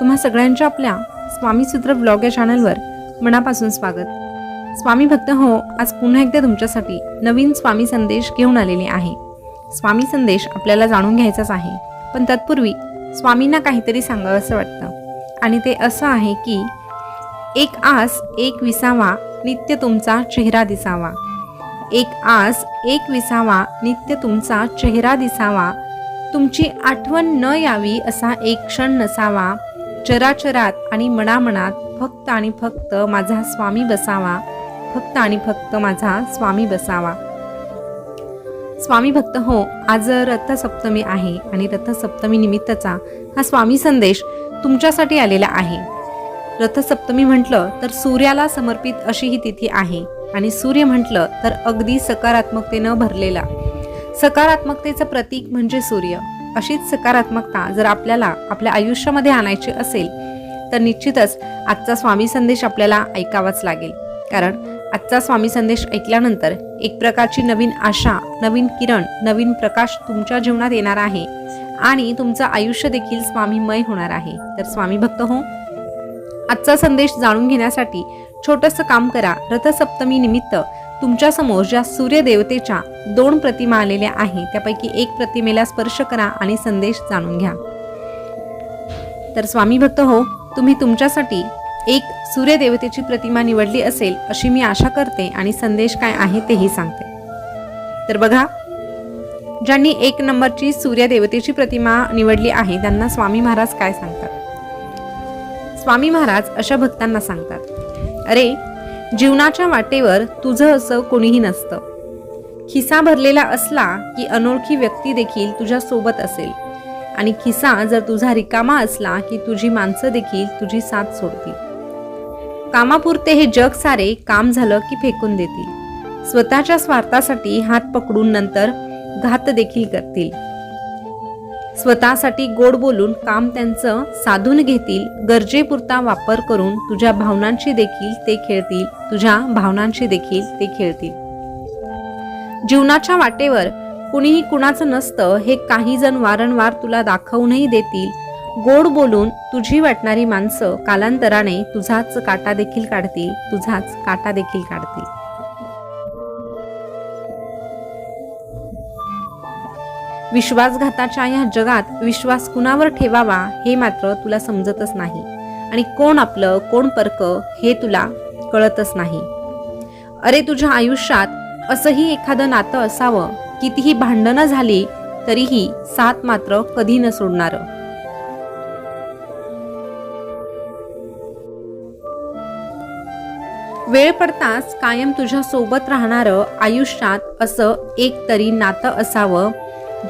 तुम्हा सगळ्यांच्या आपल्या स्वामीसूत्र ब्लॉग या चॅनलवर मनापासून स्वागत. स्वामी भक्त हो आज पुन्हा एकदा तुमच्यासाठी नवीन स्वामी संदेश घेऊन आलेले आहे. स्वामी संदेश आपल्याला जाणून घ्यायचाच आहे पण तत्पूर्वी स्वामींना काहीतरी सांगावं असं वाटतं. आणि ते असं आहे की एक आस एक विसावा नित्य तुमचा चेहरा दिसावा. एक आस एक विसावा नित्य तुमचा चेहरा दिसावा. तुमची आठवण न यावी असा एक क्षण नसावा. चराचरात आणि मनामनात फक्त आणि फक्त माझा स्वामी बसावा. फक्त आणि फक्त माझा स्वामी बसावा. स्वामी भक्त हो आज रथसप्तमी आहे आणि रथसप्तमी निमित्तचा हा स्वामी संदेश तुमच्यासाठी आलेला आहे. रथसप्तमी म्हटलं तर सूर्याला समर्पित अशी ही तिथी आहे आणि सूर्य म्हटलं तर अगदी सकारात्मकतेनं भरलेला. सकारात्मकतेचं प्रतीक म्हणजे सूर्य. अशीच सकारात्मकता जर आपल्याला आपल्या आयुष्यामध्ये आणायची असेल तर निश्चितच आजचा स्वामी संदेश आपल्याला ऐकावाच लागेल. कारण आजचा स्वामी संदेश ऐकल्यानंतर एक प्रकारची नवीन आशा नवीन किरण नवीन प्रकाश तुमच्या जीवनात येणार आहे आणि तुमचं आयुष्य देखील स्वामीमय होणार आहे. तर स्वामी भक्त हो आजचा संदेश जाणून घेण्यासाठी छोटंसं काम करा. रथसप्तमी निमित्त तुमच्यासमोर ज्या सूर्यदेवतेच्या दोन प्रतिमा आलेल्या आहेत त्यापैकी एक प्रतिमेला स्पर्श करा आणि संदेश जाणून घ्या. तर स्वामी भक्त हो तुम्ही तुमच्यासाठी एक सूर्यदेवतेची प्रतिमा निवडली असेल अशी मी आशा करते आणि संदेश काय आहे तेही सांगते. तर बघा ज्यांनी एक नंबरची सूर्यदेवतेची प्रतिमा निवडली आहे त्यांना स्वामी महाराज काय सांगतात? स्वामी महाराज अशा भक्तांना सांगतात अरे जीवनाच्या वाटेवर तुझं असं कोणीही नसतं. खिसा भरलेला असला की अनोळखी व्यक्ती देखील तुझ्या सोबत असेल. आणि खिसा जर तुझा रिकामा असला की तुझी माणसं देखील तुझी साथ सोडतील. कामापुरते हे जग सारे काम झालं की फेकून देतील. स्वतःच्या स्वार्थासाठी हात पकडून नंतर घात देखील करतील. स्वतःसाठी गोड बोलून काम त्यांचं साधून घेतील गरजेपुरता वापर करून तुझ्या भावनांशी देखील ते खेळतील तुझ्या भावनांशी देखील ते खेळतील. जीवनाच्या वाटेवर कुणीही कुणाचं नसतं हे काही जण वारंवार तुला दाखवूनही देतील. गोड बोलून तुझी वाटणारी माणसं कालांतराने तुझाच काटा देखील काढतील तुझाच काटा देखील काढतील. विश्वासघाताच्या या जगात विश्वास कुणावर ठेवावा हे मात्र तुला समजतच नाही. आणि कोण आपलं कोण परक हे तुला कळतच नाही. अरे तुझ्या आयुष्यात असंही एखादं नातं असावं कितीही भांडणं झाली तरीही साथ मात्र कधी न सोडणार. वेळ पडताच कायम तुझ्या सोबत राहणारं आयुष्यात असं एक तरी नातं असावं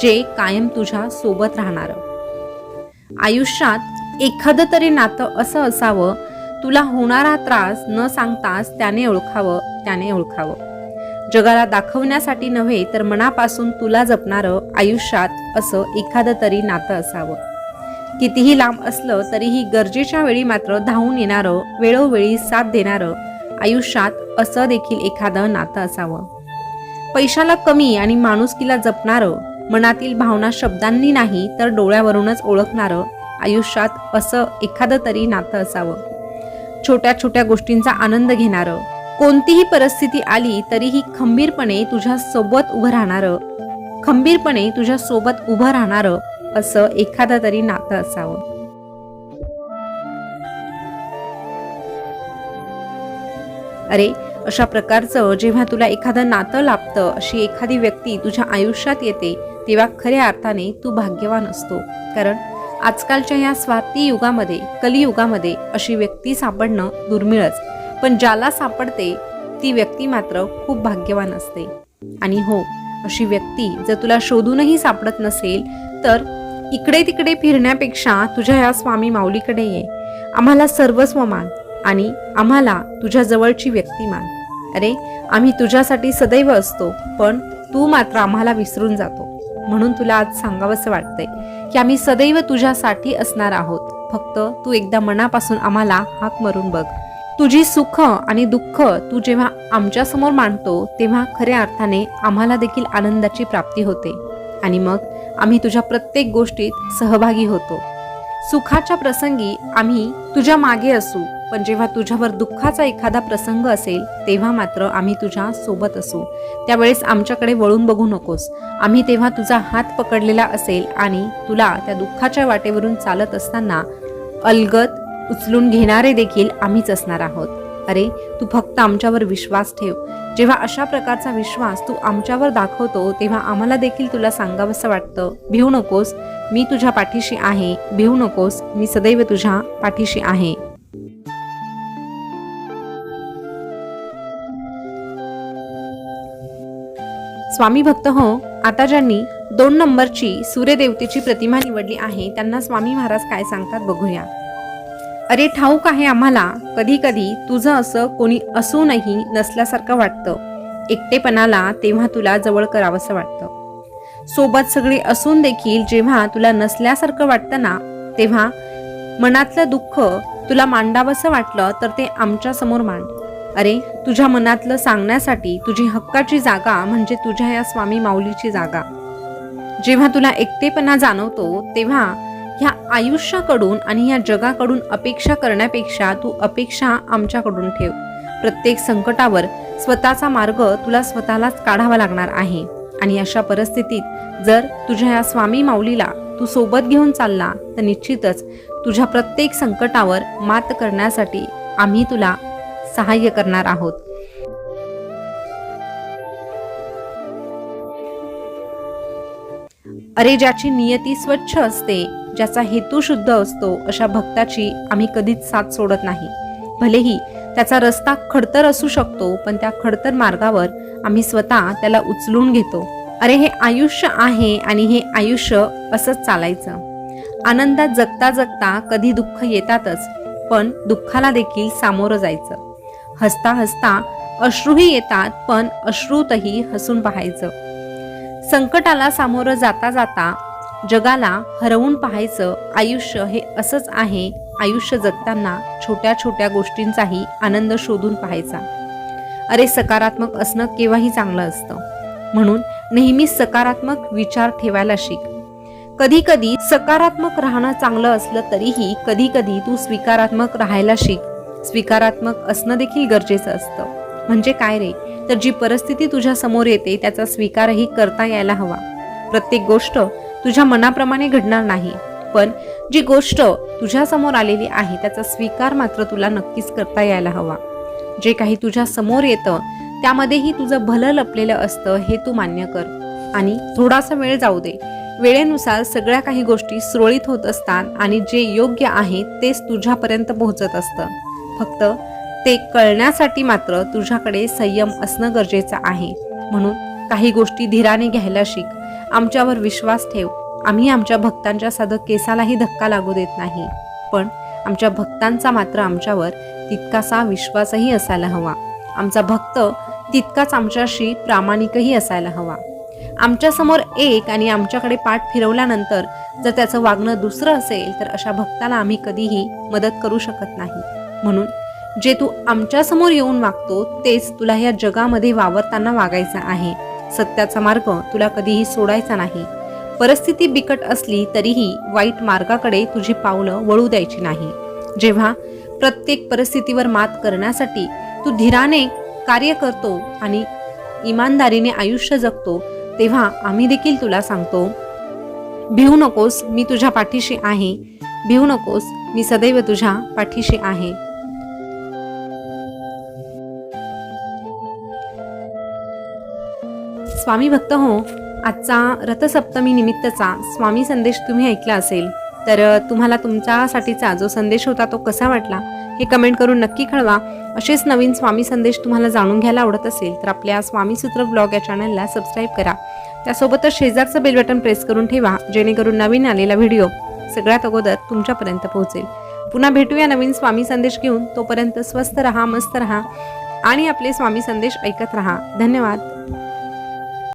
जे कायम तुझ्या सोबत राहणार. आयुष्यात एखादं तरी नातं असं असावं तुला होणारा त्रास न सांगताच त्याने ओळखावं त्याने ओळखावं. जगाला दाखवण्यासाठी नव्हे तर मनापासून तुला जपणारं आयुष्यात असं एखादं तरी नातं असावं. कितीही लांब असलं तरीही गरजेच्या वेळी मात्र धावून येणारं वेळोवेळी साथ देणारं आयुष्यात असं देखील एखादं नातं असावं. पैशाला कमी आणि माणुसकीला जपणारं मनातील भावना शब्दांनी नाही तर डोळ्यावरूनच ओळखणारं आयुष्यात असं एखादं तरी नातं असावं. छोट्या छोट्या गोष्टींचा आनंद घेणारं कोणतीही परिस्थिती आली तरीही खंबीरपणे तुझ्या सोबत उभं राहणारं खंबीरपणे तुझ्या सोबत उभं राहणारं असं एखादं तरी नातं असावं. अरे अशा प्रकारचं जेव्हा तुला एखादं नातं लाभतं अशी एखादी व्यक्ती तुझ्या आयुष्यात येते तेव्हा खऱ्या अर्थाने तू भाग्यवान असतो. कारण आजकालच्या या स्वार्थी युगामध्ये कलियुगामध्ये अशी व्यक्ती सापडणं दुर्मिळच. पण ज्याला सापडते ती व्यक्ती मात्र खूप भाग्यवान असते. आणि हो अशी व्यक्ती जर तुला शोधूनही सापडत नसेल तर इकडे तिकडे फिरण्यापेक्षा तुझ्या या स्वामी माऊलीकडे ये. आम्हाला सर्वस्व मान आणि आम्हाला तुझ्या जवळची व्यक्ती मान अरे आम्ही तुझ्यासाठी सदैव असतो पण तू मात्र आम्हाला विसरून जातो. म्हणून तुला आज सांगावंसं वाटतंय की आम्ही सदैव तुझ्यासाठी असणार आहोत. फक्त तू एकदा मनापासून आम्हाला हाक मारून बघ. तुझी सुख आणि दुःख तू जेव्हा आमच्यासमोर मांडतो तेव्हा खऱ्या अर्थाने आम्हाला देखील आनंदाची प्राप्ती होते. आणि मग आम्ही तुझ्या प्रत्येक गोष्टीत सहभागी होतो. सुखाच्या प्रसंगी आम्ही तुझ्या मागे असू. पण जेव्हा तुझ्यावर दुःखाचा एखादा प्रसंग असेल तेव्हा मात्र आम्ही तुझ्या सोबत असू. त्यावेळेस आमच्याकडे वळून बघू नकोस. आम्ही तेव्हा तुझा हात पकडलेला असेल आणि तुला त्या दुःखाच्या वाटेवरून चालत असताना अलगत उचलून घेणारे देखील आम्हीच असणार आहोत. अरे तू फक्त आमच्यावर विश्वास ठेव. जेव्हा अशा प्रकारचा विश्वास तू आमच्यावर दाखवतो तेव्हा आम्हाला देखील तुला सांगावंसं वाटतं. भिवू नकोस. मी तुझ्या पाठीशी आहे. भिवू नकोस. मी सदैव तुझ्या पाठीशी आहे. स्वामी भक्त हो आता ज्यांनी दोन नंबरची सूर्यदेवतेची प्रतिमा निवडली आहे त्यांना स्वामी महाराज काय सांगतात बघूया. अरे ठाऊक आहे आम्हाला कधी कधी तुझं असं कोणी असूनही नसल्यासारखं वाटतं. एकटेपणाला तेव्हा तुला जवळ करावंसं वाटतं. सोबत सगळे असून देखील जेव्हा तुला नसल्यासारखं वाटतं ना तेव्हा मनातलं दुःख तुला मांडावंसं वाटलं तर ते आमच्यासमोर मांड. अरे तुझ्या मनातलं सांगण्यासाठी तुझी हक्काची जागा म्हणजे तुझ्या या स्वामी माऊलीची जागा. जेव्हा तुला एकटेपणा जाणवतो तेव्हा ह्या आयुष्याकडून आणि ह्या जगाकडून अपेक्षा करण्यापेक्षा तू अपेक्षा आमच्याकडून ठेव. प्रत्येक संकटावर स्वतःचा मार्ग तुला स्वतःलाच काढावा लागणार आहे. आणि अशा परिस्थितीत जर तुझ्या या स्वामी माऊलीला तू सोबत घेऊन चालला तर निश्चितच तुझ्या प्रत्येक संकटावर मात करण्यासाठी आम्ही तुला सहाय्य करणार आहोत. अरे ज्याची नियती स्वच्छ असते ज्याचा हेतू शुद्ध असतो अशा भक्ताची आम्ही कधीच साथ सोडत नाही. भलेही त्याचा रस्ता खडतर असू शकतो पण त्या खडतर मार्गावर आम्ही स्वतः त्याला उचलून घेतो. अरे हे आयुष्य आहे आणि हे आयुष्य असंच चालायचं. आनंदात जगता जगता कधी दुःख येतातच पण दुःखाला देखील सामोरं जायचं. हसता हसता अश्रूही येतात पण अश्रूतही हसून पाहायचं. संकटाला सामोरं जाता जाता जगाला हरवून पाहायचं आयुष्य हे असंच आहे आयुष्य जगताना छोट्या छोट्या गोष्टींचाही आनंद शोधून पाहायचा. अरे सकारात्मक असणं केव्हाही चांगलं असतं. म्हणून नेहमी सकारात्मक विचार ठेवायला शिक. कधी कधी सकारात्मक राहणं चांगलं असलं तरीही कधी कधी तू स्वीकारात्मक राहायला शिक. स्वीकारात्मक असणं देखील गरजेचं असतं. म्हणजे काय रे? तर जी परिस्थिती तुझ्या समोर येते त्याचा स्वीकारही करता यायला हवा. प्रत्येक गोष्ट तुझ्या मनाप्रमाणे घडणार नाही. पण जी गोष्ट तुझ्या समोर आलेली आहे त्याचा स्वीकार मात्र तुला नक्कीच करता यायला हवा. जे काही तुझ्या समोर येतं त्यामध्येही तुझं भलं लपलेलं असतं हे तू मान्य कर. आणि थोडासा वेळ जाऊ दे. वेळेनुसार सगळ्या काही गोष्टी सुरळीत होत असतात आणि जे योग्य आहे तेच तुझ्यापर्यंत पोहोचत असतं. फक्त ते कळण्यासाठी मात्र तुझ्याकडे संयम असणं गरजेचं आहे. म्हणून काही गोष्टी धीराने घ्यायला शिक. आमच्यावर विश्वास ठेव. आम्ही आमच्या भक्तांच्या साधं केसालाही धक्का लागू देत नाही. पण आमच्या भक्तांचा मात्र आमच्यावर तितकासा विश्वासही असायला हवा. आमचा भक्त तितकाच आमच्याशी प्रामाणिकही असायला हवा. आमच्यासमोर एक आणि आमच्याकडे पाठ फिरवल्यानंतर जर त्याचं वागणं दुसरं असेल तर अशा भक्ताला आम्ही कधीही मदत करू शकत नाही. म्हणून जे तू आमच्यासमोर येऊन वागतो तेच तुला या जगामध्ये वावरताना वागायचं आहे. सत्याचा मार्ग तुला कधीही सोडायचा नाही. परिस्थिती बिकट असली तरीही वाईट मार्गाकडे तुझी पावलं वळू द्यायची नाही. जेव्हा प्रत्येक परिस्थितीवर मात करण्यासाठी तू धीराने कार्य करतो आणि इमानदारीने आयुष्य जगतो तेव्हा आम्ही देखील तुला सांगतो भिवू नकोस मी तुझ्या पाठीशी आहे. भिवू नकोस मी सदैव तुझ्या पाठीशी आहे. स्वामी भक्त हो. आजचा रथसप्तमी निमित्तचा स्वामी संदेश तुम्ही ऐकला असेल तर तुम्हाला तुमच्यासाठीचा जो संदेश होता तो कसा वाटला हे कमेंट करून नक्की कळवा. असेच नवीन स्वामी संदेश तुम्हाला जाणून घ्यायला आवडत असेल तर आपल्या स्वामी सूत्र ब्लॉग या चॅनलला सबस्क्राईब करा. त्यासोबतच शेजारचं बेल बटन प्रेस करून ठेवा जेणेकरून नवीन आलेला व्हिडिओ सगळ्यात अगोदर तुमच्यापर्यंत पोहोचेल. पुन्हा भेटूया नवीन स्वामी संदेश घेऊन तोपर्यंत स्वस्त रहा मस्त रहा आणि आपले स्वामी संदेश ऐकत रहा. धन्यवाद.